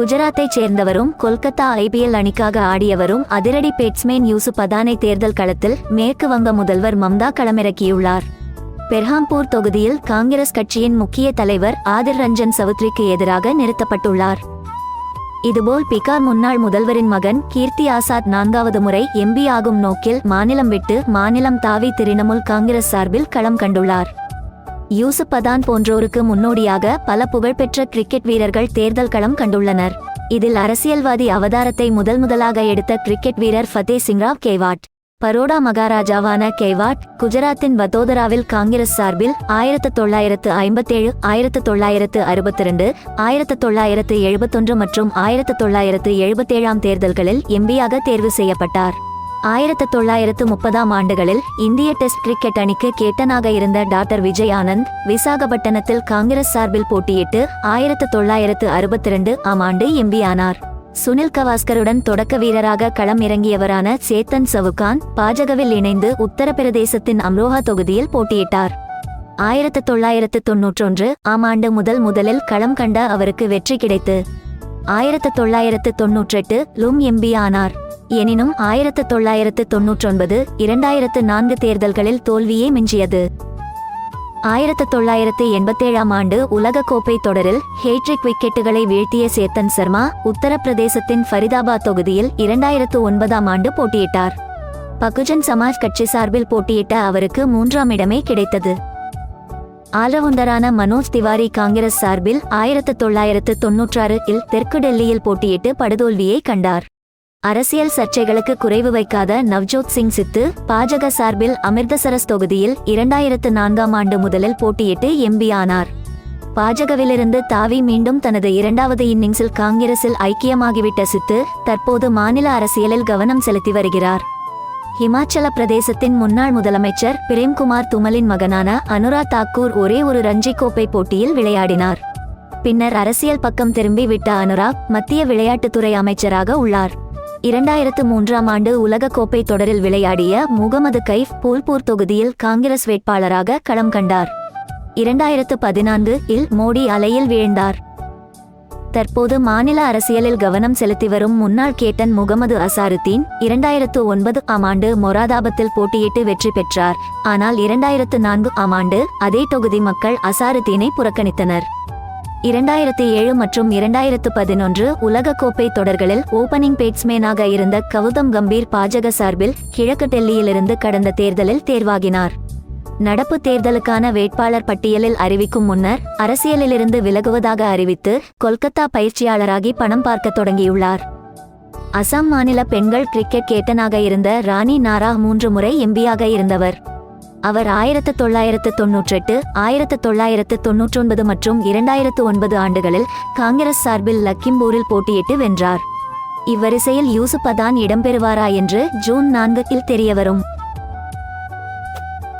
குஜராத்தைச் சேர்ந்தவரும் Kolkata IPL அணிக்காக ஆடியவரும் அதிரடி batsman Yusuf அதானை தேர்தல் களத்தில் மேற்கு வங்க முதல்வர் மம்தா களமிறக்கியுள்ளார். பெர்ஹாம்பூர் தொகுதியில் காங்கிரஸ் கட்சியின் முக்கிய தலைவர் ஆதிர் ரஞ்சன் சவுத்ரிக்கு எதிராக நிறுத்தப்பட்டுள்ளார். இதுபோல் பிகார் முன்னாள் முதல்வரின் மகன் கீர்த்தி ஆசாத் நான்காவது முறை எம்பி ஆகும் நோக்கில் மாநிலம் விட்டு மாநிலம் தாவி திரிணமுல் காங்கிரஸ் சார்பில் களம் கண்டுள்ளார். யூசுப் பதான் போன்றோருக்கு முன்னோடியாக பல புகழ்பெற்ற கிரிக்கெட் வீரர்கள் தேர்தல் களம் கண்டுள்ளனர். இதில் அரசியல்வாதி அவதாரத்தை முதல் முதலாக எடுத்த கிரிக்கெட் வீரர் ஃபதே சிங்ராவ் கேவாட் பரோடா மகாராஜாவான கேவாட் குஜராத்தின் வதோதராவில் காங்கிரஸ் சார்பில் ஆயிரத்து தொள்ளாயிரத்து ஐம்பத்தேழு ஆயிரத்து தொள்ளாயிரத்து அறுபத்தி ரெண்டு ஆயிரத்து தொள்ளாயிரத்து எழுபத்தொன்று மற்றும் ஆயிரத்து தொள்ளாயிரத்து எழுபத்தேழாம் தேர்தல்களில் எம்பியாக தேர்வு செய்யப்பட்டார். ஆயிரத்து தொள்ளாயிரத்து முப்பதாம் ஆண்டுகளில் இந்திய டெஸ்ட் கிரிக்கெட் அணிக்கு கேட்டனாக இருந்த டாக்டர் விஜய் ஆனந்த் விசாகப்பட்டினத்தில் காங்கிரஸ் சார்பில் போட்டியிட்டு ஆயிரத்து தொள்ளாயிரத்து அறுபத்தி ரெண்டு ஆம் ஆண்டு எம்பி ஆனார் சுனில் கவாஸ்கருடன் தொடக்க வீரராக களம் இறங்கியவரான சேத்தன் சவுகான் பாஜகவில் இணைந்து உத்தரப்பிரதேசத்தின் அம்ரோஹா தொகுதியில் போட்டியிட்டார். ஆயிரத்து தொள்ளாயிரத்து தொன்னூற்றொன்று ஆம் ஆண்டு முதல் முதலில் களம் கண்ட அவருக்கு வெற்றி கிடைத்து ஆயிரத்து தொள்ளாயிரத்து தொன்னூற்றெட்டு லும் எம்பி ஆனார். எனினும் ஆயிரத்து தொள்ளாயிரத்து தொன்னூற்றொன்பது இரண்டாயிரத்து நான்கு தேர்தல்களில் தோல்வியே மிஞ்சியது. ஆயிரத்து தொள்ளாயிரத்து எண்பத்தேழாம் ஆண்டு உலகக்கோப்பை தொடரில் ஹேட்ரிக் விக்கெட்டுகளை வீழ்த்திய சேத்தன் சர்மா உத்தரப்பிரதேசத்தின் ஃபரிதாபாத் தொகுதியில் இரண்டாயிரத்து ஒன்பதாம் ஆண்டு போட்டியிட்டார். பகுஜன் சமாஜ் கட்சி சார்பில் போட்டியிட்ட அவருக்கு மூன்றாம் இடமே கிடைத்தது. ஆல்ரவுண்டரான மனோஜ் திவாரி காங்கிரஸ் சார்பில் ஆயிரத்து தொள்ளாயிரத்து தொன்னூற்றாறு இல் தெற்கு டெல்லியில் போட்டியிட்டு படுதோல்வியை கண்டார். அரசியல் சர்ச்சைகளுக்கு குறைவு வைக்காத நவ்ஜோத் சிங் சித்து பாஜக சார்பில் அமிர்தசரஸ் தொகுதியில் இரண்டாயிரத்து நான்காம் ஆண்டு முதலில் போட்டியிட்டு எம்பி ஆனார். பாஜகவிலிருந்து தாவி மீண்டும் தனது இரண்டாவது இன்னிங்ஸில் காங்கிரஸில் ஐக்கியமாகிவிட்ட சித்து தற்போது மாநில அரசியலில் கவனம் செலுத்தி வருகிறார். ஹிமாச்சல பிரதேசத்தின் முன்னாள் முதலமைச்சர் பிரேம்குமார் துமலின் மகனான அனுராத் தாக்கூர் ஒரே ஒரு ரஞ்சி கோப்பை போட்டியில் விளையாடினார். பின்னர் அரசியல் பக்கம் திரும்பி விட்ட அனுராக் மத்திய விளையாட்டுத்துறை அமைச்சராக உள்ளார். இரண்டாயிரத்து மூன்றாம் ஆண்டு உலகக்கோப்பை தொடரில் விளையாடிய முகமது கைஃப் பூல்பூர் தொகுதியில் காங்கிரஸ் வேட்பாளராக களம் கண்டார். இரண்டாயிரத்து பதினான்கு இல் மோடி அலையில் வீழ்ந்தார். தற்போது மாநில அரசியலில் கவனம் செலுத்தி வரும் முன்னாள் கேட்டன் முகமது அசாருத்தீன் இரண்டாயிரத்து ஒன்பது ஆம் ஆண்டு மொராதாபத்தில் போட்டியிட்டு வெற்றி பெற்றார். ஆனால் இரண்டாயிரத்து நான்கு ஆம் ஆண்டு அதே தொகுதி மக்கள் அசாருத்தீனை புறக்கணித்தனர். இரண்டாயிரத்தி ஏழு மற்றும் இரண்டாயிரத்து பதினொன்று உலகக்கோப்பை தொடர்களில் ஓபனிங் பேட்ஸ்மேனாக இருந்த கௌதம் கம்பீர் பாஜக சார்பில் கிழக்கு டெல்லியிலிருந்து கடந்த தேர்தலில் தேர்வாகினார். நடப்பு தேர்தலுக்கான வேட்பாளர் பட்டியலில் அறிவிக்கும் முன்னர் அரசியலிலிருந்து விலகுவதாக அறிவித்து கொல்கத்தா பயிற்சியாளராகி பணம் பார்க்க தொடங்கியுள்ளார். அசாம் மாநில பெண்கள் கிரிக்கெட் கேட்டனாக இருந்த ராணி நாரா மூன்று முறை எம்பியாக இருந்தவர். அவர் ஆயிரத்து தொள்ளாயிரத்து தொன்னூற்றெட்டு ஆயிரத்து தொள்ளாயிரத்து தொன்னூற்றொன்பது மற்றும் இரண்டாயிரத்து ஒன்பது ஆண்டுகளில் காங்கிரஸ் சார்பில் லக்கிம்பூரில் போட்டியிட்டு வென்றார். இவ்வரிசையில் யூசுப் அதான் இடம்பெறுவாரா என்று ஜூன் நான்கில் தெரியவரும்.